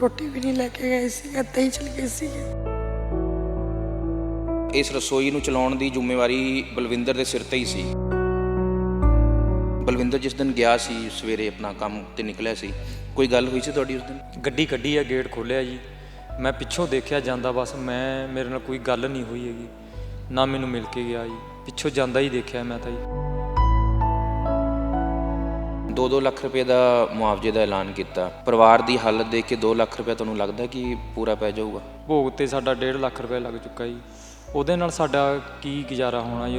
ਰੋਟੀ ਵੀ ਨਹੀਂ ਲੈ ਕੇ ਗਏ ਸੀ ਇੱਦਾਂ ਹੀ ਚਲੇ ਗਏ ਸੀ ਇਸ ਰਸੋਈ ਨੂੰ ਚਲਾਉਣ ਦੀ ਜ਼ਿੰਮੇਵਾਰੀ ਬਲਵਿੰਦਰ ਦੇ ਸਿਰ ਤੇ ਹੀ ਸੀ। ਬਲਵਿੰਦਰ ਜਿਸ ਦਿਨ ਗਿਆ ਸੀ ਸਵੇਰੇ ਆਪਣਾ ਕੰਮ ਤੇ ਨਿਕਲਿਆ ਸੀ ਕੋਈ ਗੱਲ ਹੋਈ ਸੀ ਤੁਹਾਡੀ ਉਸ ਦਿਨ? ਗੱਡੀ ਕੱਢੀ ਆ ਗੇਟ ਖੋਲਿਆ ਜੀ। ਮੈਂ ਪਿੱਛੋਂ ਦੇਖਿਆ ਜਾਂਦਾ ਬਸ ਮੈਂ ਮੇਰੇ ਨਾਲ ਕੋਈ ਗੱਲ ਨਹੀਂ ਹੋਈ ਹੈਗੀ। ਨਾ ਮੈਨੂੰ ਮਿਲ ਕੇ ਗਿਆ ਜੀ। ਪਿੱਛੋਂ ਜਾਂਦਾ ਹੀ ਦੇਖਿਆ ਮੈਂ ਤਾਂ ਜੀ। 2-2 ਲੱਖ ਰੁਪਏ ਦਾ ਮੁਆਵਜ਼ੇ ਦਾ ਐਲਾਨ ਕੀਤਾ। ਪਰਿਵਾਰ ਦੀ ਹਾਲਤ ਦੇਖ ਕੇ 2 ਲੱਖ ਰੁਪਏ ਤੁਹਾਨੂੰ ਲੱਗਦਾ ਕਿ ਪੂਰਾ ਪੈ ਜਾਊਗਾ? ਭੋਗ ਤੇ ਸਾਡਾ 1.5 ਲੱਖ ਰੁਪਏ ਲੱਗ ਚੁੱਕਾ ਜੀ। ਉਹਦੇ ਨਾਲ ਸਾਡਾ ਕੀ ਗੁਜ਼ਾਰਾ ਹੋਣਾ ਜੀ?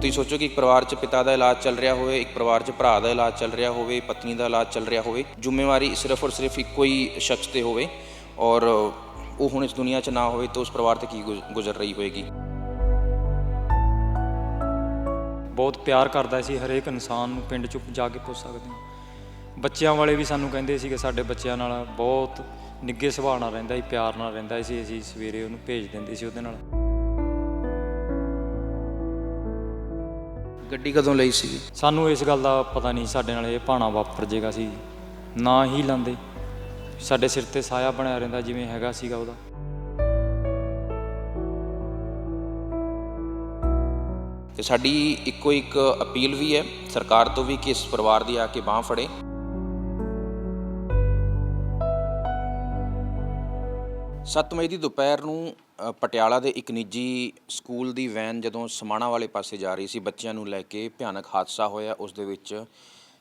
ਤੁਸੀਂ ਸੋਚੋ ਕਿ ਇੱਕ ਪਰਿਵਾਰ 'ਚ ਪਿਤਾ ਦਾ ਇਲਾਜ ਚੱਲ ਰਿਹਾ ਹੋਵੇ ਇੱਕ ਪਰਿਵਾਰ 'ਚ ਭਰਾ ਦਾ ਇਲਾਜ ਚੱਲ ਰਿਹਾ ਹੋਵੇ ਪਤਨੀ ਦਾ ਇਲਾਜ ਚੱਲ ਰਿਹਾ ਹੋਵੇ ਜ਼ਿੰਮੇਵਾਰੀ ਸਿਰਫ ਔਰ ਸਿਰਫ ਇੱਕੋ ਹੀ ਸ਼ਖਸ ਤੇ ਹੋਵੇ ਔਰ ਉਹ ਹੁਣ ਇਸ ਦੁਨੀਆ 'ਚ ਨਾ ਹੋਵੇ ਤਾਂ ਉਸ ਪਰਿਵਾਰ ਤੇ ਕੀ ਗੁਜ਼- ਗੁਜ਼ਰ ਰਹੀ ਹੋਏਗੀ? ਬਹੁਤ ਪਿਆਰ ਕਰਦਾ ਸੀ ਹਰੇਕ ਇਨਸਾਨ ਨੂੰ ਪਿੰਡ 'ਚ ਜਾ ਕੇ ਪੁੱਛ ਸਕਦੇ ਹਾਂ। ਬੱਚਿਆਂ ਵਾਲੇ ਵੀ ਸਾਨੂੰ ਕਹਿੰਦੇ ਸੀ ਕਿ ਸਾਡੇ ਬੱਚਿਆਂ ਨਾਲ ਬਹੁਤ ਨਿੱਘੇ ਸੁਭਾਅ ਨਾਲ ਰਹਿੰਦਾ ਸੀ ਪਿਆਰ ਨਾਲ ਰਹਿੰਦਾ ਸੀ ਅਸੀਂ ਸਵੇਰੇ ਉਹਨੂੰ ਭੇਜ ਦਿੰਦੇ ਸੀ ਉਹਦੇ ਨਾਲ। ਗੱਡੀ ਕਦੋਂ ਲਈ ਸੀ? ਸਾਨੂੰ ਇਸ ਗੱਲ ਦਾ ਪਤਾ ਨਹੀਂ ਸਾਡੇ ਨਾਲ ਇਹ ਭਾਣਾ ਵਾਪਰ ਜੇਗਾ ਸੀ। ਨਾ ਹੀ ਲਾਂਦੇ। ਸਾਡੇ ਸਿਰ ਤੇ ਸਾਇਆ ਬਣਿਆ ਰਹਿੰਦਾ ਜਿਵੇਂ ਹੈਗਾ ਸੀਗਾ ਉਹਦਾ। ਤੇ ਸਾਡੀ ਇੱਕੋ ਇੱਕ ਅਪੀਲ ਵੀ ਹੈ, ਸਰਕਾਰ ਤੋਂ ਵੀ ਕਿ ਇਸ ਪਰਿਵਾਰ ਦੀ ਆ ਕੇ ਬਾਹ ਫੜੇ। ਸੱਤ ਮਈ ਦੀ ਦੁਪਹਿਰ ਨੂੰ ਪਟਿਆਲਾ ਦੇ ਇੱਕ ਨਿੱਜੀ ਸਕੂਲ ਦੀ ਵੈਨ ਜਦੋਂ ਸਮਾਣਾ ਵਾਲੇ ਪਾਸੇ ਜਾ ਰਹੀ ਸੀ, ਬੱਚਿਆਂ ਨੂੰ ਲੈ ਕੇ ਭਿਆਨਕ ਹਾਦਸਾ ਹੋਇਆ, ਉਸ ਦੇ ਵਿੱਚ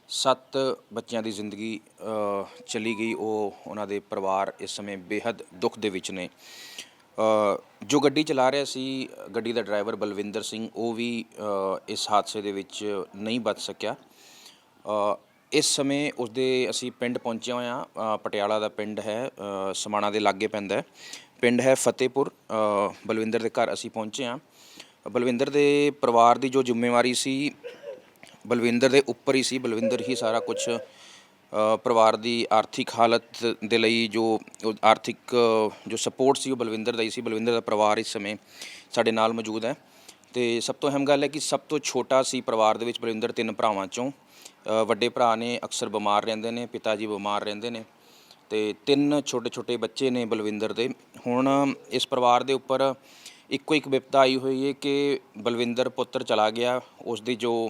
ਸੱਤ ਬੱਚਿਆਂ ਦੀ ਜ਼ਿੰਦਗੀ ਚਲੀ ਗਈ। ਉਹ, ਉਹਨਾਂ ਦੇ ਪਰਿਵਾਰ ਇਸ ਸਮੇਂ ਬੇहद ਦੁੱਖ ਦੇ ਵਿੱਚ ਨੇ। ਜੋ ਗੱਡੀ ਚਲਾ ਰਿਹਾ ਸੀ, ਗੱਡੀ ਦਾ ਡਰਾਈਵਰ ਬਲਵਿੰਦਰ ਸਿੰਘ, ਉਹ ਵੀ ਇਸ ਹਾਦਸੇ ਦੇ ਵਿੱਚ ਨਹੀਂ ਬਚ ਸਕਿਆ। ਇਸ ਸਮੇਂ ਉਸਦੇ ਅਸੀਂ ਪਿੰਡ ਪਹੁੰਚੇ ਹੋਏ ਹਾਂ। ਪਟਿਆਲਾ ਦਾ ਪਿੰਡ ਹੈ ਸਮਾਣਾ ਦੇ ਲਾਗੇ ਪੈਂਦਾ ਪਿੰਡ ਹੈ ਫਤਿਹਪੁਰ। ਬਲਵਿੰਦਰ ਦੇ ਘਰ ਅਸੀਂ ਪਹੁੰਚੇ ਹਾਂ। ਬਲਵਿੰਦਰ ਦੇ ਪਰਿਵਾਰ ਦੀ ਜੋ ਜ਼ਿੰਮੇਵਾਰੀ ਸੀ, ਬਲਵਿੰਦਰ ਦੇ ਉੱਪਰ ਹੀ ਸੀ। ਬਲਵਿੰਦਰ ਹੀ ਸਾਰਾ ਕੁਝ ਪਰਿਵਾਰ ਦੀ ਆਰਥਿਕ ਹਾਲਤ ਦੇ ਲਈ ਜੋ ਆਰਥਿਕ ਜੋ ਸਪੋਰਟ ਸੀ ਉਹ ਬਲਵਿੰਦਰ ਦਾ ਹੀ ਸੀ। ਬਲਵਿੰਦਰ ਦਾ ਪਰਿਵਾਰ ਇਸ ਸਮੇਂ ਸਾਡੇ ਨਾਲ ਮੌਜੂਦ ਹੈ। ਤੇ ਸਭ ਤੋਂ ਅਹਿਮ ਗੱਲ ਹੈ ਕਿ ਸਭ ਤੋਂ ਛੋਟਾ ਸੀ ਪਰਿਵਾਰ ਦੇ ਵਿੱਚ ਬਲਵਿੰਦਰ ਤਿੰਨ ਭਰਾਵਾਂ ਚੋਂ। ਵੱਡੇ ਭਰਾ ਨੇ ਅਕਸਰ ਬਿਮਾਰ ਰਹਿੰਦੇ ਨੇ, ਪਿਤਾ ਜੀ ਬਿਮਾਰ ਰਹਿੰਦੇ ਨੇ। ਤੇ ਤਿੰਨ ਛੋਟੇ ਛੋਟੇ ਬੱਚੇ ਨੇ ਬਲਵਿੰਦਰ ਦੇ। ਹੁਣ ਇਸ ਪਰਿਵਾਰ ਦੇ ਉੱਪਰ ਇੱਕੋ ਇੱਕ ਵਿਪਤਾ ਆਈ ਹੋਈ ਹੈ ਕਿ ਬਲਵਿੰਦਰ ਪੁੱਤਰ ਚਲਾ ਗਿਆ। ਉਸ ਦੀ ਜੋ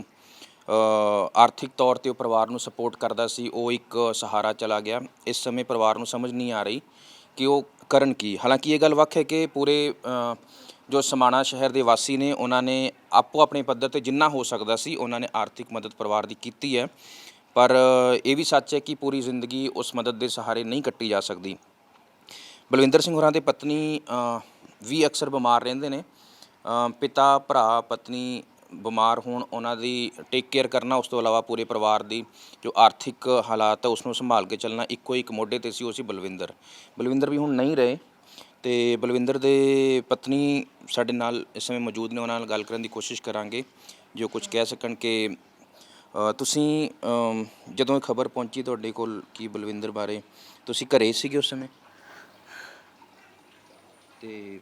ਆਰਥਿਕ ਤੌਰ ਤੇ ਉਹ ਪਰਿਵਾਰ ਨੂੰ ਸਪੋਰਟ ਕਰਦਾ ਸੀ, ਉਹ ਇੱਕ ਸਹਾਰਾ ਚਲਾ ਗਿਆ। ਇਸ ਸਮੇਂ ਪਰਿਵਾਰ ਨੂੰ ਸਮਝ ਨਹੀਂ ਆ ਰਹੀ ਕਿ ਉਹ ਕਰਨ ਕੀ। ਹਾਲਾਂਕਿ ਇਹ ਗੱਲ ਵੱਖ ਹੈ ਕਿ ਪੂਰੇ ਜੋ ਸਮਾਣਾ ਸ਼ਹਿਰ ਦੇ ਵਾਸੀ ਨੇ, ਉਹਨਾਂ ਨੇ ਆਪੋ ਆਪਣੇ ਪੱਧਰ ਤੇ ਜਿੰਨਾ ਹੋ ਸਕਦਾ ਸੀ, ਉਹਨਾਂ ਨੇ ਆਰਥਿਕ ਮਦਦ ਪਰਿਵਾਰ ਦੀ ਕੀਤੀ ਹੈ। ਪਰ ਇਹ ਵੀ ਸੱਚ ਹੈ ਕਿ ਪੂਰੀ ਜ਼ਿੰਦਗੀ ਉਸ ਮਦਦ ਦੇ ਸਹਾਰੇ ਨਹੀਂ ਕੱਟੀ ਜਾ ਸਕਦੀ। ਬਲਵਿੰਦਰ ਸਿੰਘ ਹੋਰਾਂ ਦੇ ਪਤਨੀ ਵੀ ਅਕਸਰ ਬਿਮਾਰ ਰਹਿੰਦੇ ਨੇ। ਪਿਤਾ, ਭਰਾ, ਪਤਨੀ ਬਿਮਾਰ ਹੋਣ, ਉਹਨਾਂ ਦੀ ਟੇਕ ਕੇਅਰ ਕਰਨਾ, ਉਸ ਤੋਂ ਇਲਾਵਾ ਪੂਰੇ ਪਰਿਵਾਰ ਦੀ ਜੋ ਆਰਥਿਕ ਹਾਲਾਤ ਹੈ ਉਸ ਨੂੰ ਸੰਭਾਲ ਕੇ ਚੱਲਣਾ, ਇੱਕੋ ਇੱਕ ਮੋਢੇ ਤੇ ਸੀ, ਉਹ ਸੀ ਬਲਵਿੰਦਰ। ਬਲਵਿੰਦਰ ਵੀ ਹੁਣ ਨਹੀਂ ਰਹੇ ਤੇ ਬਲਵਿੰਦਰ ਦੇ ਪਤਨੀ ਸਾਡੇ ਨਾਲ ਇਸ ਸਮੇਂ ਮੌਜੂਦ ਨੇ, ਉਹਨਾਂ ਨਾਲ ਗੱਲ ਕਰਨ ਦੀ ਕੋਸ਼ਿਸ਼ ਕਰਾਂਗੇ, ਜੋ ਕੁਝ ਕਹਿ ਸਕਣ ਕਿ ਤੁਸੀਂ ਜਦੋਂ ਇਹ ਖਬਰ ਪਹੁੰਚੀ ਤੁਹਾਡੇ ਕੋਲ ਕੀ ਬਲਵਿੰਦਰ ਬਾਰੇ, ਤੁਸੀਂ ਘਰੇ ਸੀਗੇ ਉਸ ਸਮੇਂ? ਤੇ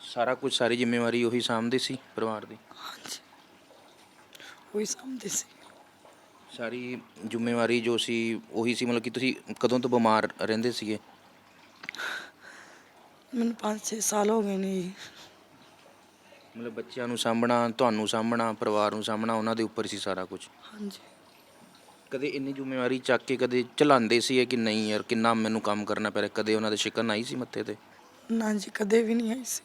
ਸਾਰਾ ਕੁਝ, ਸਾਰੀ ਜ਼ਿੰਮੇਵਾਰੀ ਉਹੀ ਸਾਂਭਦੇ ਸੀ ਪਰਿਵਾਰ ਦੀ? ਉਹੀ ਸਮਝਦੇ ਸੀ। ਸਾਰੀ ਜ਼ਿੰਮੇਵਾਰੀ ਜੋ ਸੀ ਉਹੀ ਸੀ ਮਤਲਬ ਕਿ ਤੁਸੀਂ ਕਦੋਂ ਤੋਂ ਬਿਮਾਰ ਰਹਿੰਦੇ ਸੀਗੇ? ਮੈਨੂੰ 5-6 ਸਾਲ ਹੋ ਗਏ ਨੇ ਜੀ। ਮਤਲਬ ਬੱਚਿਆਂ ਨੂੰ ਸਾਂਭਣਾ ਤੁਹਾਨੂੰ ਸਾਂਭਣਾ ਪਰਿਵਾਰ ਨੂੰ ਸਾਂਭਣਾ ਉਹਨਾਂ ਦੇ ਉੱਪਰ ਸੀ ਸਾਰਾ ਕੁਝ ਹਾਂਜੀ। ਕਦੇ ਇੰਨੀ ਜ਼ਿੰਮੇਵਾਰੀ ਚੱਕ ਕੇ ਕਦੇ ਚਲਾਉਂਦੇ ਸੀ ਕਿ ਨਹੀਂ ਯਾਰ ਕਿੰਨਾ ਮੈਨੂੰ ਕੰਮ ਕਰਨਾ ਪੈ ਰਿਹਾ ਕਦੇ ਉਹਨਾਂ ਦੇ ਸ਼ਿਕਨ ਆਈ ਸੀ ਮੱਥੇ ਤੇ? ਨਾ ਜੀ ਕਦੇ ਵੀ ਨਹੀਂ ਆਈ ਸੀ।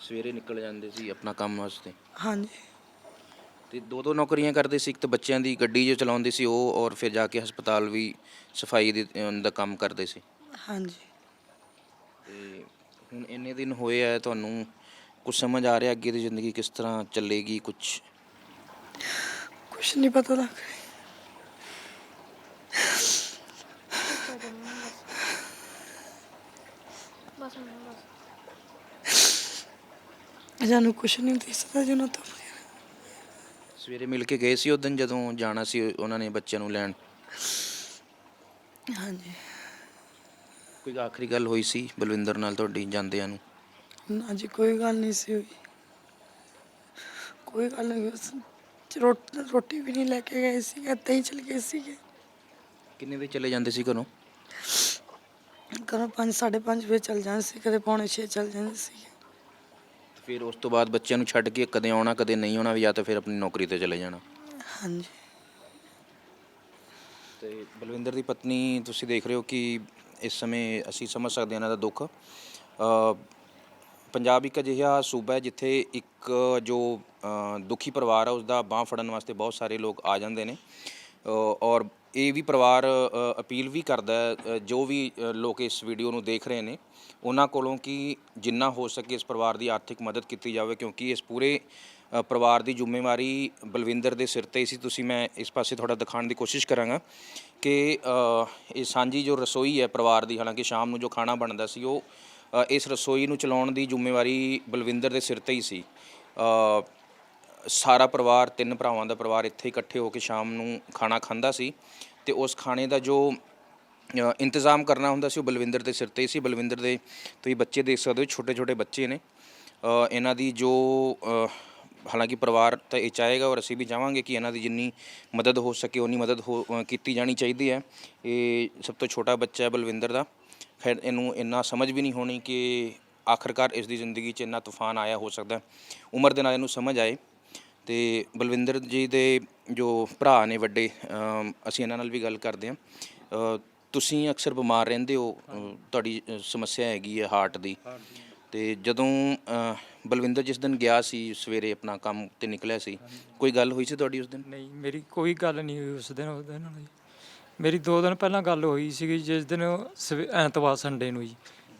ਸਵੇਰੇ ਨਿਕਲ ਜਾਂਦੇ ਸੀ ਆਪਣਾ ਕੰਮ ਵਾਸਤੇ? ਹਾਂਜੀ। ਤੇ ਦੋ ਦੋ ਨੌਕਰੀਆਂ ਕਰਦੇ ਸੀ ਇੱਕ ਤਾਂ ਬੱਚਿਆਂ ਦੀ ਗੱਡੀ ਜੋ ਚਲਾਉਂਦੇ ਸੀ ਉਹ ਔਰ ਫਿਰ ਜਾ ਕੇ ਹਸਪਤਾਲ ਵੀ ਸਫ਼ਾਈ ਦੇ ਅਹ, ਦਾ ਕੰਮ ਕਰਦੇ ਸੀ। ਹਾਂਜੀ। ਤੇ ਹੁਣ ਇੰਨੇ ਦਿਨ ਹੋਏ ਆ ਤੁਹਾਨੂੰ ਕੁਝ ਸਮਝ ਆ ਰਿਹਾ ਅੱਗੇ ਦੀ ਜ਼ਿੰਦਗੀ ਕਿਸ ਤਰ੍ਹਾਂ ਚੱਲੇਗੀ ਕੁਝ ਕੁਛ ਨਹੀਂ ਪਤਾ ਲੱਗ ਰਿਹਾ। ਬਸ ਹੁਣ ਬਸ। ਜਾਨੂੰ ਕੁਛ ਨਹੀਂ ਦਿਸਦਾ ਜਿਹਨੂੰ ਤੋਂ ਸਵੇਰੇ ਮਿਲ ਕੇ ਗਏ ਸੀ ਉਹ ਦਿਨ ਜਦੋਂ ਜਾਣਾ ਸੀ ਉਹਨਾਂ ਨੇ ਬੱਚਿਆਂ ਨੂੰ ਲੈਣ। ਹਾਂਜੀ। ਕੋਈ ਆਖਰੀ ਗੱਲ ਹੋਈ ਸੀ ਬਲਵਿੰਦਰ ਨਾਲ ਤੁਹਾਡੀ ਜਾਂਦਿਆਂ ਨੂੰ? ਨਾ ਜੀ ਕੋਈ ਗੱਲ ਨਹੀਂ ਸੀ ਹੋਈ। ਕੋਈ ਗੱਲ ਨਹੀਂ ਬਸ ਰੋਟ- ਰੋਟੀ ਵੀ ਨਹੀਂ ਲੈ ਕੇ ਗਏ ਸੀ ਇੱਦਾਂ ਹੀ ਚਲੇ ਗਏ ਸੀਗੇ। ਕਿੰਨੇ ਵਜੇ ਚਲੇ ਜਾਂਦੇ ਸੀ ਘਰੋਂ? ਘਰੋਂ 5 5:30 ਵਜੇ ਚੱਲ ਜਾਂਦੇ ਸੀ ਕਦੇ ਪੌਣੇ 6 ਚੱਲ ਜਾਂਦੇ ਸੀ ਫਿਰ ਉਸ ਤੋਂ ਬਾਅਦ ਬੱਚਿਆਂ ਨੂੰ ਛੱਡ ਕੇ ਕਦੇ ਆਉਣਾ ਕਦੇ ਨਹੀਂ ਆਉਣਾ ਜਾਂ ਤਾਂ ਫਿਰ ਆਪਣੀ ਨੌਕਰੀ ਤੇ ਚਲੇ ਜਾਣਾ। ਹਾਂਜੀ। ਤੇ ਬਲਵਿੰਦਰ ਦੀ ਪਤਨੀ ਤੁਸੀਂ ਦੇਖ ਰਹੇ ਹੋ ਕਿ ਇਸ ਸਮੇਂ ਅਸੀਂ ਸਮਝ ਸਕਦੇ ਹਾਂ ਇਹਨਾਂ ਦਾ ਦੁੱਖ। ਅ, ਪੰਜਾਬ ਇੱਕ ਅਜਿਹਾ ਸੂਬਾ ਹੈ ਜਿੱਥੇ ਇੱਕ ਜੋ ਅ, ਦੁਖੀ ਪਰਿਵਾਰ ਹੈ ਉਸ ਦਾ ਬਾਹ ਫੜਨ ਵਾਸਤੇ ਬਹੁਤ ਸਾਰੇ ਲੋਕ ਆ ਜਾਂਦੇ ਨੇ। ਔਰ ਇਹ ਵੀ ਪਰਿਵਾਰ ਅਪੀਲ ਵੀ ਕਰਦਾ ਹੈ ਜੋ ਵੀ ਲੋਕ ਇਸ ਵੀਡੀਓ ਨੂੰ ਦੇਖ ਰਹੇ ਨੇ, ਉਹਨਾਂ ਕੋਲੋਂ ਕਿ ਜਿੰਨਾ ਹੋ ਸਕੇ ਇਸ ਪਰਿਵਾਰ ਦੀ ਆਰਥਿਕ ਮਦਦ ਕੀਤੀ ਜਾਵੇ, ਕਿਉਂਕਿ ਇਸ ਪੂਰੇ ਪਰਿਵਾਰ ਦੀ ਜ਼ਿੰਮੇਵਾਰੀ ਬਲਵਿੰਦਰ ਦੇ ਸਿਰ ਤੇ ਸੀ। ਤੁਸੀਂ, ਮੈਂ ਇਸ ਪਾਸੇ ਥੋੜਾ ਦਿਖਾਉਣ ਦੀ ਕੋਸ਼ਿਸ਼ ਕਰਾਂਗਾ ਕਿ ਇਹ ਸਾਂਝੀ ਜੋ ਰਸੋਈ ਹੈ ਪਰਿਵਾਰ ਦੀ, ਹਾਲਾਂਕਿ ਸ਼ਾਮ ਨੂੰ ਜੋ ਖਾਣਾ ਬਣਦਾ ਸੀ, ਉਹ ਇਸ ਰਸੋਈ ਨੂੰ ਚਲਾਉਣ ਦੀ ਜ਼ਿੰਮੇਵਾਰੀ ਬਲਵਿੰਦਰ ਦੇ ਸਿਰ ਤੇ ਹੀ ਸੀ। ਸਾਰਾ ਪਰਿਵਾਰ, ਤਿੰਨ ਭਰਾਵਾਂ ਦਾ ਪਰਿਵਾਰ ਇੱਥੇ ਇਕੱਠੇ ਹੋ ਕੇ ਸ਼ਾਮ ਨੂੰ ਖਾਣਾ ਖਾਂਦਾ ਸੀ ਤੇ ਉਸ ਖਾਣੇ ਦਾ ਜੋ ਇੰਤਜ਼ਾਮ ਕਰਨਾ ਹੁੰਦਾ ਸੀ ਉਹ ਬਲਵਿੰਦਰ ਦੇ ਸਿਰ ਤੇ ਹੀ ਸੀ। ਬਲਵਿੰਦਰ ਦੇ ਤੁਸੀਂ ਬੱਚੇ ਦੇਖ ਸਕਦੇ ਹੋ ਛੋਟੇ ਛੋਟੇ ਬੱਚੇ ਨੇ। ਇਹਨਾਂ ਦੀ ਜੋ ਹਾਲਾਂਕਿ ਪਰਿਵਾਰ ਤਾਂ ਇਹ ਚਾਹੇਗਾ ਔਰ ਅਸੀਂ ਵੀ ਚਾਹਾਂਗੇ ਕਿ ਇਹਨਾਂ ਦੀ ਜਿੰਨੀ ਮਦਦ ਹੋ ਸਕੇ ਉਨੀ ਮਦਦ ਹੋ ਕੀਤੀ ਜਾਣੀ ਚਾਹੀਦੀ ਹੈ। ਇਹ ਸਭ ਤੋਂ ਛੋਟਾ ਬੱਚਾ ਹੈ ਬਲਵਿੰਦਰ ਦਾ। ਖੈਰ, ਇਹਨੂੰ ਇੰਨਾ ਸਮਝ ਵੀ ਨਹੀਂ ਹੋਣੀ ਕਿ ਆਖਰਕਾਰ ਇਸ ਦੀ ਜ਼ਿੰਦਗੀ 'ਚ ਇੰਨਾ ਤੂਫਾਨ ਆਇਆ ਹੋ ਸਕਦਾ। ਉਮਰ ਦੇ ਨਾਲ ਇਹਨੂੰ ਸਮਝ ਆਏ। ਤੇ ਬਲਵਿੰਦਰ ਜੀ ਦੇ ਜੋ ਭਰਾ ਨੇ ਵੱਡੇ ਅਮ ਅਸੀਂ ਇਹਨਾਂ ਨਾਲ ਵੀ ਗੱਲ ਕਰਦੇ ਹਾਂ। ਤੁਸੀਂ ਅਕਸਰ ਬਿਮਾਰ ਰਹਿੰਦੇ ਹੋ ਅ, ਤੁਹਾਡੀ ਅ, ਸਮੱਸਿਆ ਹੈਗੀ ਹੈ ਹਾਰਟ ਦੀ। ਤੇ ਜਦੋਂ ਅ, ਬਲਵਿੰਦਰ ਜਿਸ ਦਿਨ ਗਿਆ ਸੀ ਸਵੇਰੇ ਆਪਣਾ ਕੰਮ ਤੇ ਨਿਕਲਿਆ ਸੀ ਕੋਈ ਗੱਲ ਹੋਈ ਸੀ ਤੁਹਾਡੀ ਉਸ ਦਿਨ? ਨਹੀਂ ਮੇਰੀ ਕੋਈ ਗੱਲ ਨਹੀਂ ਹੋਈ ਉਸ ਦਿਨ ਉਹਦੇ ਨਾਲ ਜੀ ਮੇਰੀ ਦੋ ਦਿਨ ਪਹਿਲਾਂ ਗੱਲ ਹੋਈ ਸੀਗੀ ਜਿਸ ਦਿਨ ਸਵੇ- ਐਤਵਾਰ ਸੰਡੇ ਨੂੰ ਜੀ।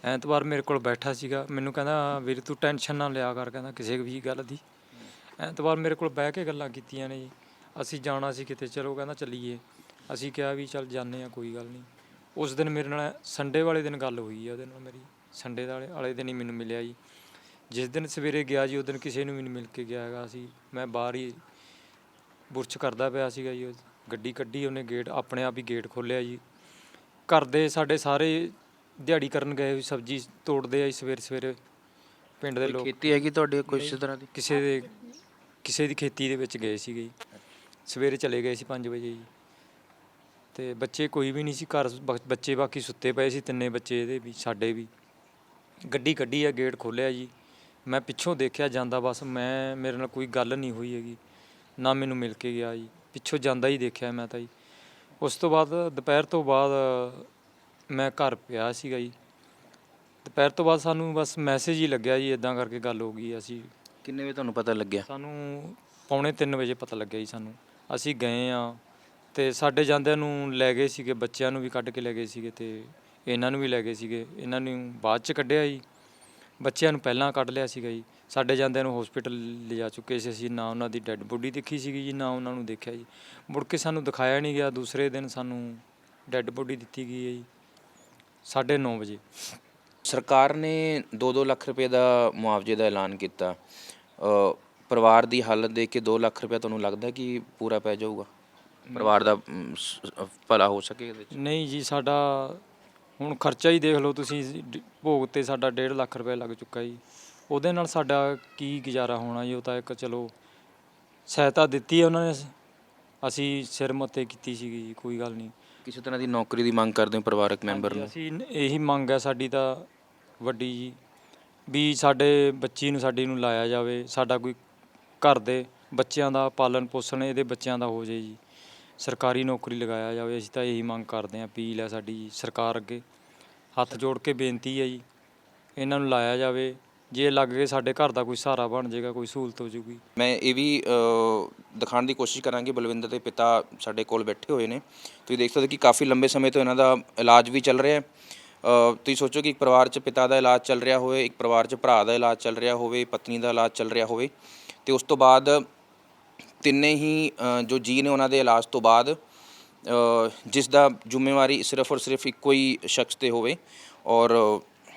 ਐਤਵਾਰ ਮੇਰੇ ਕੋਲ ਬੈਠਾ ਸੀਗਾ। ਮੈਨੂੰ ਕਹਿੰਦਾ ਵੀਰ ਤੂੰ ਟੈਨਸ਼ਨ ਨਾ ਲਿਆ ਕਰ ਕਹਿੰਦਾ ਕਿਸੇ ਵੀ ਗੱਲ ਦੀ। ਐਤਵਾਰ ਮੇਰੇ ਕੋਲ ਬਹਿ ਕੇ ਗੱਲਾਂ ਕੀਤੀਆਂ ਨੇ ਜੀ। ਅਸੀਂ ਜਾਣਾ ਸੀ ਕਿਤੇ ਚਲੋ ਕਹਿੰਦਾ ਚੱਲੀਏ। ਅਸੀਂ ਕਿਹਾ ਵੀ ਚੱਲ ਜਾਂਦੇ ਆ ਕੋਈ ਗੱਲ ਨਹੀਂ। ਉਸ ਦਿਨ ਮੇਰੇ ਨਾਲ ਸੰਡੇ ਵਾਲੇ ਦਿਨ ਗੱਲ ਹੋਈ ਆ ਉਹਦੇ ਨਾਲ ਮੇਰੀ। ਸੰਡੇ ਵਾਲੇ ਵਾਲੇ ਦਿਨ ਹੀ ਮੈਨੂੰ ਮਿਲਿਆ ਜੀ। ਜਿਸ ਦਿਨ ਸਵੇਰੇ ਗਿਆ ਜੀ ਉਸ ਦਿਨ ਕਿਸੇ ਨੂੰ ਵੀ ਨਹੀਂ ਮਿਲ ਕੇ ਗਿਆ ਹੈਗਾ ਸੀ। ਮੈਂ ਬਾਹਰ ਹੀ ਬੁਰਸ਼ ਕਰਦਾ ਪਿਆ ਸੀਗਾ ਜੀ। ਗੱਡੀ ਕੱਢੀ ਉਹਨੇ ਗੇਟ ਆਪਣੇ ਆਪ ਹੀ ਗੇਟ ਖੋਲ੍ਹਿਆ ਜੀ। ਘਰ ਦੇ ਸਾਡੇ ਸਾਰੇ ਦਿਹਾੜੀ ਕਰਨ ਗਏ ਸਬਜ਼ੀ ਤੋੜਦੇ ਆ ਸਵੇਰੇ ਸਵੇਰੇ ਪਿੰਡ ਦੇ ਲੋਕ। ਖੇਤੀ ਹੈਗੀ ਤੁਹਾਡੇ ਕੋਈ ਇਸ ਤਰ੍ਹਾਂ ਦੀ? ਕਿਸੇ ਦੇ ਕਿਸੇ ਦੀ ਖੇਤੀ ਦੇ ਵਿੱਚ ਗਏ ਸੀਗੇ ਜੀ। ਸਵੇਰੇ ਚਲੇ ਗਏ ਸੀ 5 ਵਜੇ ਜੀ। ਤੇ ਬੱਚੇ ਕੋਈ ਵੀ ਨਹੀਂ ਸੀ, ਘਰ ਬ- ਬੱਚੇ ਬਾਕੀ ਸੁੱਤੇ ਪਏ ਸੀ, ਤਿੰਨੇ ਬੱਚੇ ਇਹਦੇ ਵੀ, ਸਾਡੇ ਵੀ। ਗੱਡੀ ਕੱਢੀ ਆ, ਗੇਟ ਖੋਲ੍ਹਿਆ ਜੀ। ਮੈਂ ਪਿੱਛੋਂ ਦੇਖਿਆ ਜਾਂਦਾ ਬਸ, ਮੈਂ, ਮੇਰੇ ਨਾਲ ਕੋਈ ਗੱਲ ਨਹੀਂ ਹੋਈ ਹੈਗੀ। ਨਾ ਮੈਨੂੰ ਮਿਲ ਕੇ ਗਿਆ ਜੀ। ਪਿੱਛੋਂ ਜਾਂਦਾ ਹੀ ਦੇਖਿਆ ਮੈਂ ਤਾਂ ਜੀ। ਉਸ ਤੋਂ ਬਾਅਦ, ਦੁਪਹਿਰ ਤੋਂ ਬਾਅਦ ਮੈਂ ਘਰ ਪਿਆ ਸੀਗਾ ਜੀ। ਦੁਪਹਿਰ ਤੋਂ ਬਾਅਦ ਸਾਨੂੰ ਬਸ ਮੈਸੇਜ ਹੀ ਲੱਗਿਆ ਜੀ ਇਦਾਂ ਕਰਕੇ ਗੱਲ ਹੋ ਗਈ, ਅਸੀਂ ਕਿੰਨੇ ਵਜੇ ਤੁਹਾਨੂੰ ਪਤਾ ਲੱਗਿਆ? ਸਾਨੂੰ ਪੌਣੇ 3 ਵਜੇ ਪਤਾ ਲੱਗਿਆ ਜੀ ਸਾਨੂੰ। ਅਸੀਂ ਗਏ ਆ ਤੇ ਸਾਡੇ ਜਾਂਦਿਆਂ ਨੂੰ ਲੈ ਗਏ ਸੀਗੇ, ਬੱਚਿਆਂ ਨੂੰ ਵੀ ਕੱਢ ਕੇ ਲੈ ਗਏ ਸੀਗੇ ਤੇ ਇਹਨਾਂ ਨੂੰ ਵੀ ਲੈ ਗਏ ਸੀਗੇ। ਇਹਨਾਂ ਨੂੰ ਬਾਅਦ ਚ ਕੱਢਿਆ ਜੀ। ਬੱਚਿਆਂ ਨੂੰ ਪਹਿਲਾਂ ਕੱਢ ਲਿਆ ਸੀਗਾ ਜੀ। ਸਾਡੇ ਜਾਂਦਿਆਂ ਨੂੰ ਹਸਪੀਟਲ ਲਿਜਾ ਚੁੱਕੇ ਸੀ ਅਸੀਂ। ਨਾ ਉਹਨਾਂ ਦੀ ਡੈੱਡ ਬੋਡੀ ਦੇਖੀ ਸੀਗੀ ਜੀ, ਨਾ ਉਹਨਾਂ ਨੂੰ ਦੇਖਿਆ ਜੀ। ਮੁੜ ਕੇ ਸਾਨੂੰ ਦਿਖਾਇਆ ਨਹੀਂ ਗਿਆ। ਦੂਸਰੇ ਦਿਨ ਸਾਨੂੰ ਡੈੱਡ ਬੋਡੀ ਦਿੱਤੀ ਗਈ ਹੈ ਜੀ। 9:30 ਵਜੇ। ਸਰਕਾਰ ਨੇ 2-2 ਲੱਖ ਰੁਪਏ ਦਾ ਮੁਆਵਜ਼ੇ ਦਾ ਐਲਾਨ ਕੀਤਾ। ਅ, ਪਰਿਵਾਰ ਦੀ ਹਾਲਤ ਦੇਖ ਕੇ 2 ਲੱਖ ਰੁਪਏ ਤੁਹਾਨੂੰ ਲੱਗਦਾ ਕਿ ਪੂਰਾ ਪੈ ਜਾਊਗਾ? ਪਰਿਵਾਰ ਦਾ ਮ, ਸ- ਭਲਾ ਹੋ ਸਕੇ ਇਹਦੇ ਵਿੱਚ ਨਹੀਂ ਜੀ ਸਾਡਾ ਹੁਣ ਖਰਚਾ ਹੀ ਦੇਖ ਲਓ ਤੁਸੀਂ ਡ- ਭੋਗ ਤੇ ਸਾਡਾ 1.5 ਲੱਖ ਰੁਪਏ ਲੱਗ ਚੁੱਕਾ ਜੀ। ਉਹਦੇ ਨਾਲ ਸਾਡਾ ਕੀ ਗੁਜ਼ਾਰਾ ਹੋਣਾ ਜੀ? ਉਹ ਤਾਂ ਇੱਕ ਚਲੋ ਸਹਾਇਤਾ ਦਿੱਤੀ ਹੈ ਉਹਨਾਂ ਨੇ ਅਸੀਂ ਸਿਰ ਮੱਤੇ ਕੀਤੀ ਸੀਗੀ ਜੀ ਕੋਈ ਗੱਲ ਨਹੀਂ। ਕਿਸੇ ਤਰ੍ਹਾਂ ਦੀ ਨੌਕਰੀ ਦੀ ਮੰਗ ਕਰਦੇ ਹੋ ਪਰਿਵਾਰਕ ਮੈਂਬਰ ਨੂੰ? ਅਸੀਂ ਇਹੀ ਮੰਗ ਹੈ ਸਾਡੀ ਤਾਂ ਵੱਡੀ ਜੀ, ਵੀ ਸਾਡੇ ਬੱਚੀ ਨੂੰ ਸਾਡੀ ਨੂੰ ਲਾਇਆ ਜਾਵੇ, ਸਾਡਾ ਕੋਈ ਘਰ ਦੇ ਬੱਚਿਆਂ ਦਾ ਪਾਲਣ ਪੋਸ਼ਣ ਇਹਦੇ ਬੱਚਿਆਂ ਦਾ ਹੋ ਜੇ ਜੀ। ਸਰਕਾਰੀ ਨੌਕਰੀ ਲਗਾਇਆ ਜਾਵੇ, ਅਸੀਂ ਤਾਂ ਇਹੀ ਮੰਗ ਕਰਦੇ ਹਾਂ, ਅਪੀਲ ਹੈ ਸਾਡੀ ਜੀ, ਸਰਕਾਰ ਅੱਗੇ ਹੱਥ ਜੋੜ ਕੇ ਬੇਨਤੀ ਹੈ ਜੀ, ਇਹਨਾਂ ਨੂੰ ਲਾਇਆ ਜਾਵੇ ਜੇ ਲੱਗ ਕੇ ਸਾਡੇ ਘਰ ਦਾ ਕੋਈ ਸਹਾਰਾ ਬਣ ਜਾਏਗਾ ਕੋਈ ਸਹੂਲਤ ਹੋ ਜੂਗੀ ਮੈਂ ਇਹ ਵੀ ਅ, ਦਿਖਾਉਣ ਦੀ ਕੋਸ਼ਿਸ਼ ਕਰਾਂਗੇ ਬਲਵਿੰਦਰ ਦੇ ਪਿਤਾ ਸਾਡੇ ਕੋਲ ਬੈਠੇ ਹੋਏ ਨੇ। ਤੁਸੀਂ ਦੇਖ ਸਕਦੇ ਹੋ ਕਿ ਕਾਫੀ ਲੰਬੇ ਸਮੇਂ ਤੋਂ ਇਹਨਾਂ ਦਾ ਇਲਾਜ ਵੀ ਚੱਲ ਰਿਹਾ ਹੈ। ਅ, ਤੁਸੀਂ ਸੋਚੋ ਕਿ ਇੱਕ ਪਰਿਵਾਰ 'ਚ ਪਿਤਾ ਦਾ ਇਲਾਜ ਚੱਲ ਰਿਹਾ ਹੋਵੇ ਇੱਕ ਪਰਿਵਾਰ 'ਚ ਭਰਾ ਦਾ ਇਲਾਜ ਚੱਲ ਰਿਹਾ ਹੋਵੇ ਪਤਨੀ ਦਾ ਇਲਾਜ ਚੱਲ ਰਿਹਾ ਹੋਵੇ ਤੇ ਉਸ ਤੋਂ ਬਾਅਦ ਤਿੰਨੇ ਹੀ ਅ, ਜੋ ਜੀ ਨੇ ਉਹਨਾਂ ਦੇ ਇਲਾਜ ਤੋਂ ਬਾਅਦ ਅ, ਜਿਸ ਦਾ ਜ਼ਿੰਮੇਵਾਰੀ ਸਿਰਫ ਔਰ ਸਿਰਫ ਇੱਕੋ ਹੀ ਸ਼ਖਸ ਤੇ ਹੋਵੇ ਔਰ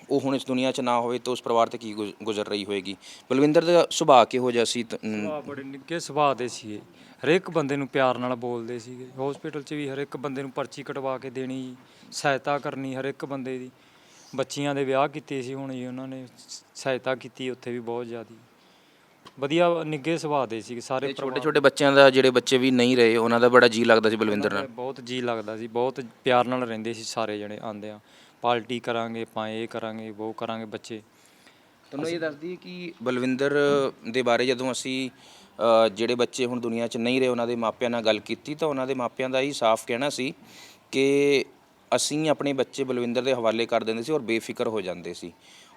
ਉਹ ਹੁਣ ਇਸ ਦੁਨੀਆ 'ਚ ਨਾ ਹੋਵੇ ਤਾਂ ਉਸ ਪਰਿਵਾਰ ਤੇ ਕੀ ਗੁਜ਼- ਗੁਜ਼ਰ ਰਹੀ ਹੋਏਗੀ? ਬਲਵਿੰਦਰ ਦਾ ਸੁਭਾਅ ਕਿਹੋ ਜਿਹਾ ਸੀ ਤ- ਨ- ਸੁਭਾਅ ਬੜੇ ਨਿੱਘੇ ਸੁਭਾਅ ਦੇ ਸੀਗੇ। ਹਰੇਕ ਬੰਦੇ ਨੂੰ ਪਿਆਰ ਨਾਲ ਬੋਲਦੇ ਸੀਗੇ। ਹਸਪੀਟਲ 'ਚ ਵੀ ਹਰੇਕ ਬੰਦੇ ਨੂੰ ਪਰਚੀ ਕਟਵਾ ਕੇ ਦੇਣੀ ਜੀ, ਸਹਾਇਤਾ ਕਰਨੀ ਹਰੇਕ ਬੰਦੇ ਦੀ। ਬੱਚੀਆਂ ਦੇ ਵਿਆਹ ਕੀਤੇ ਸੀ ਹੁਣ ਜੀ ਉਹਨਾਂ ਨੇ ਸ- ਸਹਾਇਤਾ ਕੀਤੀ ਉੱਥੇ ਵੀ ਬਹੁਤ ਜ਼ਿਆਦੀ। ਵਧੀਆ ਨਿੱਗੇ ਸੁਭਾਅ ਦੇ ਸੀ ਸਾਰੇ ਛੋਟੇ ਪਰਿਵਾਰ। ਛੋਟੇ ਬੱਚਿਆਂ ਦਾ ਜਿਹੜੇ ਬੱਚੇ ਵੀ ਨਹੀਂ ਰਹੇ ਉਹਨਾਂ ਦਾ ਬੜਾ ਜੀ ਲੱਗਦਾ ਸੀ ਬਲਵਿੰਦਰ ਨਾਲ। ਬਹੁਤ ਜੀ ਲੱਗਦਾ ਸੀ ਬਹੁਤ ਪਿਆਰ ਨਾਲ ਰਹਿੰਦੇ ਸੀ ਸਾਰੇ ਜਣੇ ਆਂਦੇ ਆ ਪਾਰਟੀ ਕਰਾਂਗੇ ਆਪਾਂ ਇਹ ਕਰਾਂਗੇ ਉਹ ਕਰਾਂਗੇ ਬੱਚੇ। ਤੁਹਾਨੂੰ ਇਹ ਦੱਸ ਦਈਏ ਕਿ ਬਲਵਿੰਦਰ ਦੇ ਬਾਰੇ ਜਦੋਂ ਅਸੀਂ ਅ, ਜਿਹੜੇ ਬੱਚੇ ਹੁਣ ਦੁਨੀਆ 'ਚ ਨਹੀਂ ਰਹੇ ਉਹਨਾਂ ਦੇ ਮਾਪਿਆਂ ਨਾਲ ਗੱਲ ਕੀਤੀ ਤਾਂ ਉਹਨਾਂ ਦੇ ਮਾਪਿਆਂ ਦਾ ਹੀ ਸਾਫ਼ ਕਹਿਣਾ ਸੀ ਕਿ ਅਸੀਂ ਆਪਣੇ ਬੱਚੇ ਬਲਵਿੰਦਰ ਦੇ ਹਵਾਲੇ ਕਰ ਦਿੰਦੇ ਸੀ ਔਰ ਬੇਫਿਕਰ ਹੋ ਜਾਂਦੇ ਸੀ।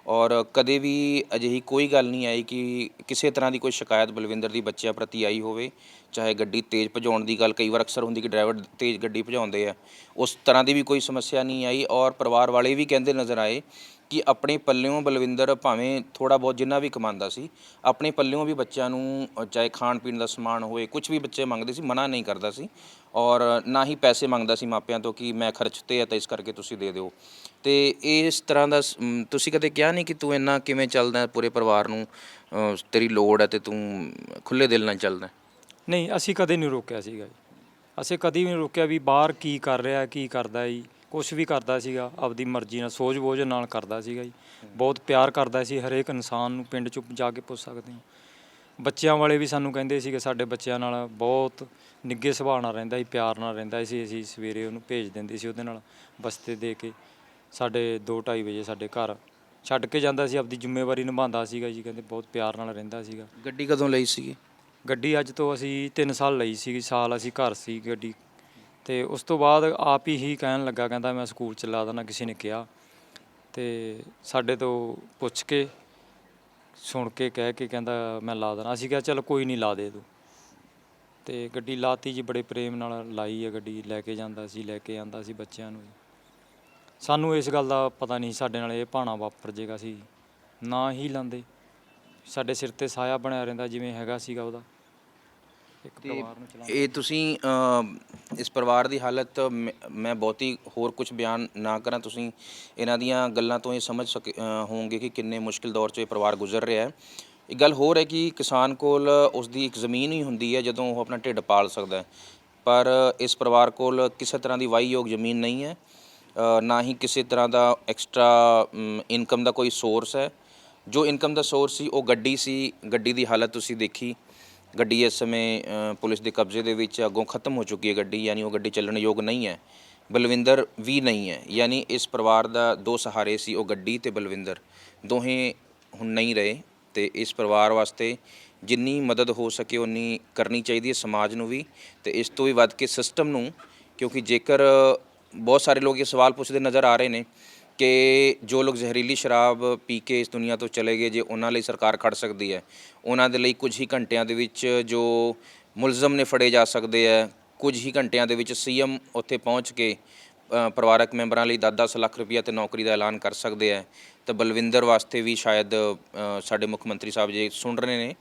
ਔਰ ਕਦੇ ਵੀ ਅਜਿਹੀ ਕੋਈ ਗੱਲ ਨਹੀਂ ਆਈ ਕਿ ਕਿਸੇ ਤਰ੍ਹਾਂ ਦੀ ਕੋਈ ਸ਼ਿਕਾਇਤ ਬਲਵਿੰਦਰ ਦੀ ਬੱਚਿਆਂ ਪ੍ਰਤੀ ਆਈ ਹੋਵੇ, ਚਾਹੇ ਗੱਡੀ ਤੇਜ਼ ਭਜਾਉਣ ਦੀ ਗੱਲ ਕਈ ਵਾਰ ਅਕਸਰ ਹੁੰਦੀ ਕਿ ਡਰਾਈਵਰ ਤੇਜ਼ ਗੱਡੀ ਭਜਾਉਂਦੇ ਆ, ਉਸ ਤਰ੍ਹਾਂ ਦੀ ਵੀ ਕੋਈ ਸਮੱਸਿਆ ਨਹੀਂ ਆਈ ਔਰ ਪਰਿਵਾਰ ਵਾਲੇ ਵੀ ਕਹਿੰਦੇ ਨਜ਼ਰ ਆਏ ਕਿ ਆਪਣੇ ਪੱਲਿਓਂ ਬਲਵਿੰਦਰ ਭਾਵੇਂ ਥੋੜ੍ਹਾ ਬਹੁਤ ਜਿੰਨਾ ਵੀ ਕਮਾਉਂਦਾ ਸੀ, ਆਪਣੇ ਪੱਲਿਓਂ ਵੀ ਬੱਚਿਆਂ ਨੂੰ ਚਾਹੇ ਖਾਣ ਪੀਣ ਦਾ ਸਮਾਨ ਹੋਏ ਕੁਝ ਵੀ ਬੱਚੇ ਮੰਗਦੇ ਸੀ, ਮਨਾ ਨਹੀਂ ਕਰਦਾ ਸੀ। ਔਰ ਨਾ ਹੀ ਪੈਸੇ ਮੰਗਦਾ ਸੀ ਮਾਪਿਆਂ ਤੋਂ ਕਿ ਮੈਂ ਖਰਚਤੇ ਆ ਤਾਂ ਇਸ ਕਰਕੇ ਤੁਸੀਂ ਦੇ ਦਿਓ। ਤੇ ਇਸ ਤਰ੍ਹਾਂ ਦਾ ਤੁਸੀਂ ਕਦੇ ਕਿਹਾ ਨਹੀਂ ਕਿ ਤੂੰ ਇੰਨਾ ਕਿਵੇਂ ਚੱਲਦਾ ਪੂਰੇ ਪਰਿਵਾਰ ਨੂੰ ਤੇਰੀ ਲੋੜ ਹੈ ਤੇ ਤੂੰ ਖੁੱਲੇ ਦਿਲ ਨਾਲ ਚੱਲਦਾ ਨਹੀਂ, ਅਸੀਂ ਕਦੇ ਨਹੀਂ ਰੋਕਿਆ ਸੀਗਾ ਜੀ। ਅਸੀਂ ਕਦੀ ਵੀ ਨਹੀਂ ਰੋਕਿਆ ਵੀ ਬਾਹਰ ਕੀ ਕਰ ਰਿਹਾ, ਕੀ ਕਰਦਾ ਜੀ। ਕੁਝ ਵੀ ਕਰਦਾ ਸੀਗਾ ਆਪਦੀ ਮਰਜ਼ੀ ਨਾਲ ਸੋਝ ਬੋਝ ਨਾਲ ਕਰਦਾ ਸੀਗਾ ਜੀ। ਬਹੁਤ ਪਿਆਰ ਕਰਦਾ ਸੀ ਹਰੇਕ ਇਨਸਾਨ ਨੂੰ ਪਿੰਡ ਚ ਜਾ ਕੇ ਪੁੱਛ ਸਕਦੇ ਹਾਂ। ਬੱਚਿਆਂ ਵਾਲੇ ਵੀ ਸਾਨੂੰ ਕਹਿੰਦੇ ਸੀਗੇ ਸਾਡੇ ਬੱਚਿਆਂ ਨਾਲ ਬਹੁਤ ਨਿੱਗੇ ਸੁਭਾਅ ਨਾਲ ਰਹਿੰਦਾ ਸੀ ਪਿਆਰ ਨਾਲ ਰਹਿੰਦਾ ਸੀ। ਅਸੀਂ ਸਵੇਰੇ ਉਹਨੂੰ ਭੇਜ ਦਿੰਦੇ ਸੀ ਉਹਦੇ ਨਾਲ ਬਸਤੇ ਦੇ ਕੇ ਸਾਡੇ 2:30 ਵਜੇ ਸਾਡੇ ਘਰ। ਛੱਡ ਕੇ ਜਾਂਦਾ ਸੀ ਆਪਦੀ ਜ਼ਿੰਮੇਵਾਰੀ ਨਿਭਾਉਂਦਾ ਸੀਗਾ ਜੀ ਕਹਿੰਦੇ ਬਹੁਤ ਪਿਆਰ ਨਾਲ ਰਹਿੰਦਾ ਸੀਗਾ। ਗੱਡੀ ਕਦੋਂ ਲਈ ਸੀਗੀ? ਗੱਡੀ ਅੱਜ ਤੋਂ ਅਸੀਂ 3 ਸਾਲ ਲਈ ਸੀ ਸਾਲ ਅਸੀਂ ਘਰ ਸੀ ਗੱਡੀ ਤੇ ਉਸ ਤੋਂ ਬਾਅਦ ਆਪ ਹੀ ਕਹਿਣ ਲੱਗਾ, ਕਹਿੰਦਾ ਮੈਂ ਸਕੂਲ ਚ ਲਾ ਦੇਣਾ ਕਿਸੇ ਨੇ ਕਿਹਾ। ਤੇ ਸਾਡੇ ਤੋਂ ਪੁੱਛ ਕੇ, ਸੁਣ ਕੇ ਕਹਿ ਕੇ ਕਹਿੰਦਾ ਮੈਂ ਲਾ ਦੇਣਾ ਅਸੀਂ ਕਿਹਾ, ਚਲ ਕੋਈ ਨਹੀਂ, ਲਾ ਦੇ ਤੂੰ। ਤੇ ਗੱਡੀ ਲਾਤੀ ਜੀ, ਬੜੇ ਪ੍ਰੇਮ ਨਾਲ ਲਾਈ ਹੈ ਗੱਡੀ, ਲੈ ਕੇ ਜਾਂਦਾ ਸੀ, ਲੈ ਕੇ ਆਂਦਾ ਸੀ ਬੱਚਿਆਂ ਨੂੰ। ਸਾਨੂੰ ਇਸ ਗੱਲ ਦਾ ਪਤਾ ਨਹੀਂ ਸਾਡੇ ਨਾਲ ਇਹ ਭਾਣਾ ਵਾਪਰ ਜੇਗਾ ਸੀ। ਨਾ ਹੀ ਲਾਂਦੇ। ਸਾਡੇ ਸਿਰ ਤੇ ਸਾਇਆ ਬਣਿਆ ਰਹਿੰਦਾ, ਜਿਵੇਂ ਹੈਗਾ ਸੀਗਾ ਉਹਦਾ। ਇੱਕ ਤੇ ਪਰਿਵਾਰ ਨੂੰ ਚਲਾਉਣਾ ਇਹ ਤੁਸੀਂ ਅ, ਇਸ ਪਰਿਵਾਰ ਦੀ ਹਾਲਤ ਮ- ਮੈਂ ਬਹੁਤੀ ਹੋਰ ਕੁਝ ਬਿਆਨ ਨਾ ਕਰਾਂ। ਤੁਸੀਂ ਇਹਨਾਂ ਦੀਆਂ ਗੱਲਾਂ ਤੋਂ ਇਹ ਸਮਝ ਸਕੇ ਅ, ਹੋਵੋਗੇ ਕਿ ਕਿੰਨੇ ਮੁਸ਼ਕਿਲ ਦੌਰ 'ਚੋਂ ਇਹ ਪਰਿਵਾਰ ਗੁਜ਼ਰ ਰਿਹਾ ਹੈ। ਇੱਕ ਗੱਲ ਹੋਰ ਹੈ ਕਿ ਕਿਸਾਨ ਕੋਲ ਉਸ ਦੀ ਇੱਕ ਜ਼ਮੀਨ ਹੀ ਹੁੰਦੀ ਹੈ ਜਦੋਂ ਉਹ ਆਪਣਾ ਢਿੱਡ ਪਾਲ ਸਕਦਾ ਹੈ। ਪਰ ਇਸ ਪਰਿਵਾਰ ਕੋਲ ਕਿਸੇ ਤਰ੍ਹਾਂ ਦੀ ਵਾਹੀਯੋਗ ਜ਼ਮੀਨ ਨਹੀਂ ਹੈ। ਅ, ਨਾ ਹੀ ਕਿਸੇ ਤਰ੍ਹਾਂ ਦਾ ਐਕਸਟਰਾ ਇਨਕਮ ਦਾ ਕੋਈ ਸੋਰਸ ਹੈ। ਜੋ ਇਨਕਮ ਦਾ ਸੋਰਸ ਸੀ ਉਹ ਗੱਡੀ ਸੀ ਗੱਡੀ ਦੀ ਹਾਲਤ ਤੁਸੀਂ ਦੇਖੀ। ਗੱਡੀ ਇਸ ਸਮੇਂ ਪੁਲਿਸ ਦੇ ਕਬਜ਼ੇ ਦੇ ਵਿੱਚ ਅੱਗੋਂ ਖਤਮ ਹੋ ਚੁੱਕੀ ਹੈ ਗੱਡੀ, ਯਾਨੀ ਉਹ ਗੱਡੀ ਚੱਲਣ ਯੋਗ ਨਹੀਂ ਹੈ, ਬਲਵਿੰਦਰ ਵੀ ਨਹੀਂ ਹੈ। ਯਾਨੀ ਇਸ ਪਰਿਵਾਰ ਦਾ ਦੋ ਸਹਾਰੇ ਸੀ ਉਹ ਗੱਡੀ ਤੇ ਬਲਵਿੰਦਰ, ਦੋਹੇ ਹੁਣ ਨਹੀਂ ਰਹੇ ਤੇ ਇਸ ਪਰਿਵਾਰ ਵਾਸਤੇ ਜਿੰਨੀ ਮਦਦ ਹੋ ਸਕੇ ਉਨੀ ਕਰਨੀ ਚਾਹੀਦੀ ਹੈ ਸਮਾਜ ਨੂੰ ਵੀ ਤੇ ਇਸ ਤੋਂ ਵੀ ਵੱਧ ਕੇ ਸਿਸਟਮ ਨੂੰ, ਕਿਉਂਕਿ ਜੇਕਰ ਬਹੁਤ ਸਾਰੇ ਲੋਕ ਇਹ ਸਵਾਲ ਪੁੱਛਦੇ ਨਜ਼ਰ ਆ ਰਹੇ ਨੇ ਕਿ ਜੋ ਲੋਕ ਜ਼ਹਿਰੀਲੀ ਸ਼ਰਾਬ ਪੀ ਕੇ ਇਸ ਦੁਨੀਆ ਤੋਂ ਚਲੇ ਗਏ, ਜੇ ਉਹਨਾਂ ਲਈ ਸਰਕਾਰ ਖੜ ਸਕਦੀ ਹੈ, ਉਹਨਾਂ ਦੇ ਲਈ ਕੁਝ ਹੀ ਘੰਟਿਆਂ ਦੇ ਵਿੱਚ ਜੋ ਮੁਲਜ਼ਮ ਨੇ ਫੜੇ ਜਾ ਸਕਦੇ ਹੈ, ਕੁਝ ਹੀ ਘੰਟਿਆਂ ਦੇ ਵਿੱਚ ਸੀਐਮ ਉੱਥੇ ਪਹੁੰਚ ਕੇ ਪਰਿਵਾਰਕ ਮੈਂਬਰਾਂ ਲਈ 10-10 ਲੱਖ ਰੁਪਈਆ ਤੇ ਨੌਕਰੀ ਦਾ ਐਲਾਨ ਕਰ ਸਕਦੇ ਹੈ। ਤਾਂ ਬਲਵਿੰਦਰ ਵਾਸਤੇ ਵੀ ਸ਼ਾਇਦ ਸਾਡੇ ਮੁੱਖ ਮੰਤਰੀ ਸਾਹਿਬ ਜੇ ਸੁਣ ਰਹੇ ਨੇ,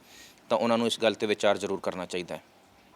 ਤਾਂ ਉਹਨਾਂ ਨੂੰ ਇਸ ਗੱਲ ਤੇ ਵਿਚਾਰ ਜ਼ਰੂਰ ਕਰਨਾ ਚਾਹੀਦਾ ਹੈ।